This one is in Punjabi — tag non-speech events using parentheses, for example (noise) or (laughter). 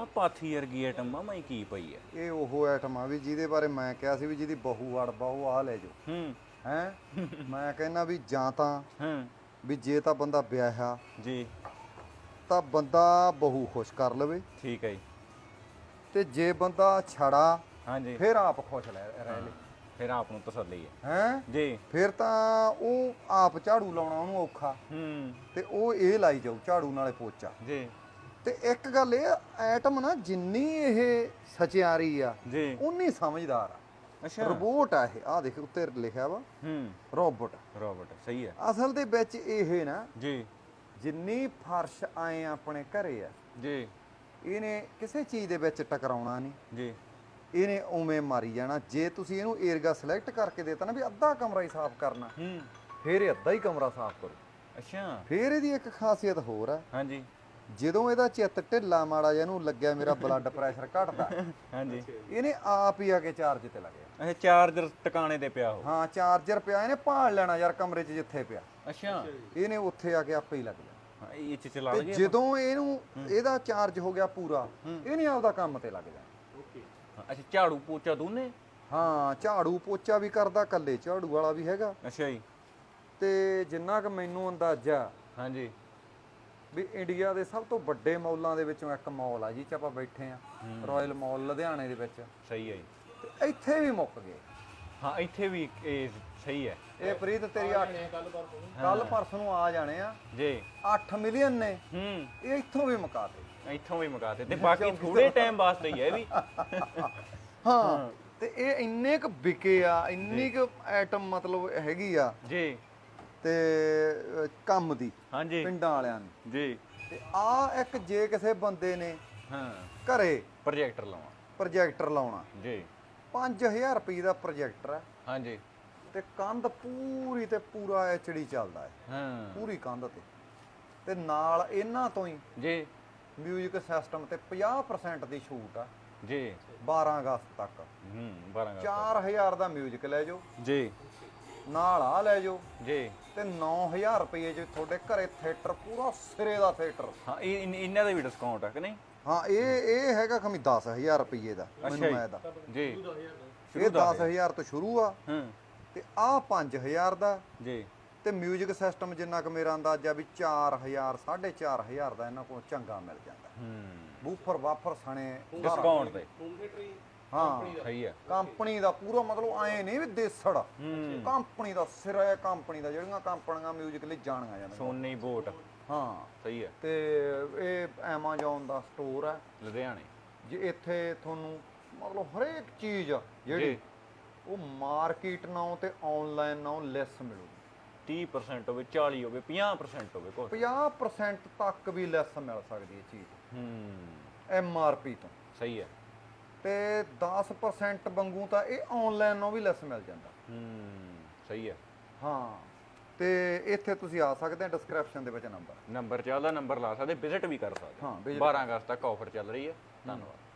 ਆ ਪਾਥੀ ਵਰਗੀ ਆਈਟਮ ਆ ਮੈਂ ਕੀ ਪਈ ਆ? ਇਹ ਉਹ ਆਈਟਮ ਆ ਵੀ ਜਿਹਦੇ ਬਾਰੇ ਮੈਂ ਕਿਹਾ ਸੀ ਵੀ ਜਿਹਦੀ ਬਹੂ ਅੜਬਾ ਉਹ ਆ ਲੈ ਜਾਓ। ਹੂੰ। ਹੈ? (laughs) ਮੈਂ ਕਹਿੰਦਾ ਵੀ ਜਾਂ ਤਾਂ ਹੂੰ। ਵੀ ਜੇ ਤਾਂ ਬੰਦਾ ਵਿਆਹਿਆ ਜੀ। ਤਾਂ ਬੰਦਾ ਬਹੂ ਖੁਸ਼ ਕਰ ਲਵੇ। ਠੀਕ ਹੈ ਜੀ। ਤੇ ਜੇ ਬੰਦਾ ਛੜਾ ਹਾਂਜੀ। ਫਿਰ ਆਪ ਖੁਸ਼ ਲੈ ਰਹਿ ਲੇ। ਫਿਰ ਆਪ ਨੂੰ ਤਸੱਲੀ ਹੈ ਹੈ? ਜੀ। ਫਿਰ ਤਾਂ ਉਹ ਆਪ ਝਾੜੂ ਲਾਉਣਾ ਉਹਨੂੰ ਔਖਾ। ਹੂੰ। ਤੇ ਉਹ ਇਹ ਲਾਈ ਜਾਊ ਝਾੜੂ ਨਾਲੇ ਪੋਚਾ। ਜੀ। ਤੇ ਇੱਕ ਗੱਲ ਇਹ ਐਟਮ ਨਾ ਜਿੰਨੀ ਇਹ ਸਚਿਆਰੀ ਆ ਜੀ। ਉਨੀ ਸਮਝਦਾਰ ਆ। ਅੱਛਾ। ਰੋਬੋਟ ਆ ਇਹ। ਆ ਦੇਖ ਉੱਤੇ ਲਿਖਿਆ ਵਾ। ਹੂੰ। ਰੋਬੋਟ। ਰੋਬਟ ਸਹੀ ਹੈ ਅਸਲ ਦੇ ਵਿੱਚ ਇਹ ਨਾ ਜੀ। ਜਿੰਨੀ ਫਰਸ਼ ਆਏ ਆਪਣੇ ਘਰੇ ਆ ਜੀ। ਇਹਨੇ ਕਿਸੇ ਚੀਜ਼ ਦੇ ਵਿੱਚ ਟਕਰਾਉਣਾ ਨਹੀਂ। ਜੀ। ਇਹਨੇ ਉਵੇਂ ਮਾਰੀ ਜਾਣਾ। ਜੇ ਤੁਸੀਂ ਇਹਨੂੰ ਏਰੀਆ ਸਿਲੈਕਟ ਕਰਕੇ ਦੇਤਾ ਨਾ ਵੀ ਅੱਧਾ ਕਮਰਾ ਹੀ ਸਾਫ਼ ਕਰਨਾ ਹੂੰ। ਫਿਰ ਇਹ ਅੱਧਾ ਹੀ ਕਮਰਾ ਸਾਫ਼ ਕਰੂ। ਅੱਛਾ। ਫਿਰ ਇਹਦੀ ਇੱਕ ਖਾਸੀਅਤ ਹੋਰ ਆ। ਹਾਂਜੀ। ਜਦੋਂ ਇਹਦਾ ਚਿੱਤ ਢਿੱਲਾ ਮਾੜਾ ਜਿਹਾ ਇਹਨੂੰ ਲੱਗਿਆ ਮੇਰਾ ਬਲੱਡ ਪ੍ਰੈਸ਼ਰ ਘਟਦਾ ਹਾਂਜੀ। ਇਹਨੇ ਆਪ ਹੀ ਆ ਕੇ ਚਾਰਜ ਤੇ ਲੱਗਿਆ। ਅੱਛਾ ਚਾਰਜਰ ਟਿਕਾਣੇ ਤੇ ਪਿਆ ਹੋ ਹਾਂ ਚਾਰਜਰ ਪਿਆ ਇਹਨੇ ਭਾਲ ਲੈਣਾ ਯਾਰ ਕਮਰੇ 'ਚ ਜਿੱਥੇ ਪਿਆ। ਅੱਛਾ। ਇਹਨੇ ਉੱਥੇ ਆ ਕੇ ਆਪੇ ਹੀ ਲੱਗ ਹਾਂ, ਇਹ ਚ ਚਲਾ ਤੇ ਲਗੇ ਜਦੋਂ ਇਹਨੂੰ ਇਹਦਾ ਚਾਰਜ ਹੋ ਗਿਆ ਪੂਰਾ ਇਹਨੇ ਆਪਦਾ ਕੰਮ ਤੇ ਲੱਗ ਜਾਣਾ ਅੱਛਾ ਝਾੜੂ ਪੋਚਾ ਦੋਨੇ? ਹਾਂ ਝਾੜੂ ਪੋਚਾ ਵੀ ਕਰਦਾ ਕੱਲੇ ਝਾੜੂ ਵਾਲਾ ਵੀ ਹੈਗਾ। ਅੱਛਾ ਜੀ। ਤੇ ਜਿੰਨਾ ਕੁ ਮੈਨੂੰ ਅੰਦਾਜ਼ਾ ਹਾਂਜੀ। ਵੀ ਇੰਡੀਆ ਦੇ ਸਭ ਤੋਂ ਵੱਡੇ ਮੌਲਾਂ ਦੇ ਵਿੱਚੋਂ ਇੱਕ ਮੌਲ ਆ ਜੀ ਚ ਆਪਾਂ ਬੈਠੇ ਆ ਰਾਇਲ ਮੌਲ ਲੁਧਿਆਣੇ ਦੇ ਵਿੱਚ। ਸਹੀ ਹੈ ਜੀ। ਤੇ ਇੱਥੇ ਵੀ ਮੁੱਕ ਗਏ। ਹਾਂ ਇੱਥੇ ਵੀ ਇਹ ਸਹੀ ਹੈ। ਇਹ ਪ੍ਰੀਤ ਤੇਰੀ 8 ਕੱਲ ਪਰਸੋਂ ਨੂੰ। ਆ ਜਾਣੇ ਆ। ਜੀ। 8 ਮਿਲੀਅਨ ਨੇ। ਹੂੰ। ਇਹ ਇੱਥੋਂ ਵੀ ਮੁਕਾਤੇ ਇੱਥੋਂ ਵੀ ਮਗਾ ਤੇ ਬਾਕੀ ਥੋੜੇ ਟਾਈਮ ਵਾਸਤੇ ਹੀ ਹੈ ਵੀ। ਹਾਂ ਤੇ ਇਹ ਇੰਨੇ ਕੁ ਵਿਕੇ ਆ ਇੰਨੀ ਕੁ ਆਈਟਮ ਮਤਲਬ ਹੈਗੀ ਆ। ਜੀ। ਤੇ ਕੰਮ ਦੀ ਹਾਂਜੀ। ਪਿੰਡਾਂ ਵਾਲਿਆਂ ਨੂੰ। ਜੀ। ਤੇ ਆ ਇੱਕ ਜੇ ਕਿਸੇ ਬੰਦੇ ਨੇ ਹਾਂ। ਘਰੇ ਪ੍ਰੋਜੈਕਟਰ ਲਾਵਾਂ ਪ੍ਰੋਜੈਕਟਰ ਲਾਉਣਾ। ਜੀ। 5000 ਰੁਪਏ ਦਾ ਪ੍ਰੋਜੈਕਟਰ ਹੈ। ਹਾਂਜੀ। ਤੇ ਕੰਧ ਪੂਰੀ ਤੇ ਪੂਰਾ ਐਚਡੀ ਚੱਲਦਾ ਹੈ। ਹਾਂ। ਪੂਰੀ ਕੰਧ ਤੇ। ਤੇ ਨਾਲ ਇਹਨਾਂ ਤੋਂ ਹੀ ਜੀ। ਮਿਊਜ਼ਿਕ ਸਿਸਟਮ ਤੇ 50% ਦੀ ਛੂਟ ਆ। ਜੀ। 12 ਅਗਸਤ ਤੱਕ। ਹੂੰ 12 ਗਾ 4000 ਦਾ ਮਿਊਜ਼ਿਕ ਲੈ ਜਾਓ। ਜੀ। ਨਾਲ ਆ ਲੈ ਜਾਓ। ਜੀ। ਤੇ 9000 ਰੁਪਏ ਚ ਤੁਹਾਡੇ ਘਰੇ ਥੀਏਟਰ ਪੂਰਾ ਸਿਰੇ ਦਾ ਥੀਏਟਰ। ਹਾਂ ਇਹ ਇਨ- ਇਹਨਾਂ ਦਾ ਵੀ ਡਿਸਕਾਊਂਟ ਹੈ ਕਿ ਨਹੀਂ? ਹਾਂ ਇਹ ਇਹ ਹੈਗਾ ਖਮੀ 10000 ਰੁਪਏ ਦਾ ਮੈਨੂੰ। ਮੈਂ ਦਾ ਜੀ। ਇਹ 10000 ਤੋਂ ਸ਼ੁਰੂ ਆ। ਹਾਂ। ਤੇ ਆ 5000 ਦਾ। ਜੀ। ਤੇ ਮਿਊਜ਼ਿਕ ਸਿਸਟਮ ਜਿੰਨਾ ਕੁ ਮੇਰਾ ਅੰਦਾਜ਼ਾ ਵੀ 4000 4500 ਦਾ ਇਹਨਾਂ ਕੋਲ ਚੰਗਾ ਮਿਲ ਜਾਂਦਾ। ਹੂੰ। ਬੂਫਰ ਵਾਫਰ ਸਣੇ ਡਿਸਕਾਊਂਟ ਤੇ। ਹਾਂ ਸਹੀ ਹੈ। ਕੰਪਨੀ ਦਾ ਪੂਰਾ ਮਤਲਬ ਐ ਨਹੀਂ ਵੀ ਦੇਸੜ। ਹੂੰ। ਕੰਪਨੀ ਦਾ ਸਿਰਾ ਕੰਪਨੀ ਦਾ ਜਿਹੜੀਆਂ ਕੰਪਨੀਆਂ ਮਿਊਜ਼ਿਕ ਲਈ ਜਾਣੀਆਂ ਜਾਂਦੀਆਂ। Sony boat. ਹਾਂ। ਸਹੀ ਹੈ। ਤੇ ਇਹ ਐਮਾਜ਼ੋਨ ਦਾ ਸਟੋਰ ਹੈ। ਲੁਧਿਆਣੇ। ਜੇ ਇੱਥੇ ਤੁਹਾਨੂੰ ਮਤਲਬ ਹਰੇਕ ਚੀਜ਼ ਜਿਹੜੀ। ਉਹ ਮਾਰਕੀਟ ਨਾਲੋਂ ਤੇ ਆਨਲਾਈਨ ਨਾਲੋਂ ਲੈਸ ਮਿਲੂਗੀ। 30% ਹੋਵੇ 40 ਹੋਵੇ 50% ਹੋਵੇ ਕੁਛ। 50% ਤੱਕ ਵੀ ਲੈਸ ਮਿਲ ਸਕਦੀ ਹੈ ਚੀਜ਼। ਹੂੰ। ਐਮ ਆਰ ਪੀ ਤੋਂ। ਸਹੀ ਹੈ। ਤੇ 10% ਵਾਂਗੂ ਤਾਂ ਇਹ ਆਨਲਾਈਨ ਨਾਲੋਂ ਵੀ ਲੈਸ ਮਿਲ ਜਾਂਦਾ। ਹੂੰ ਸਹੀ ਹੈ। ਹਾਂ ਤੇ ਇੱਥੇ ਤੁਸੀਂ ਆ ਸਕਦੇ ਆ ਡਿਸਕ੍ਰਿਪਸ਼ਨ ਦੇ ਵਿੱਚ ਨੰਬਰ ਨੰਬਰ ਚੱਲਦਾ ਨੰਬਰ ਲਾ ਸਕਦੇ ਵਿਜ਼ਿਟ ਵੀ ਕਰ ਸਕਦੇ ਹਾਂ, visit 12 ਅਗਸਤ ਤੱਕ ਆਫਰ ਚੱਲ ਰਹੀ ਹੈ। ਧੰਨਵਾਦ।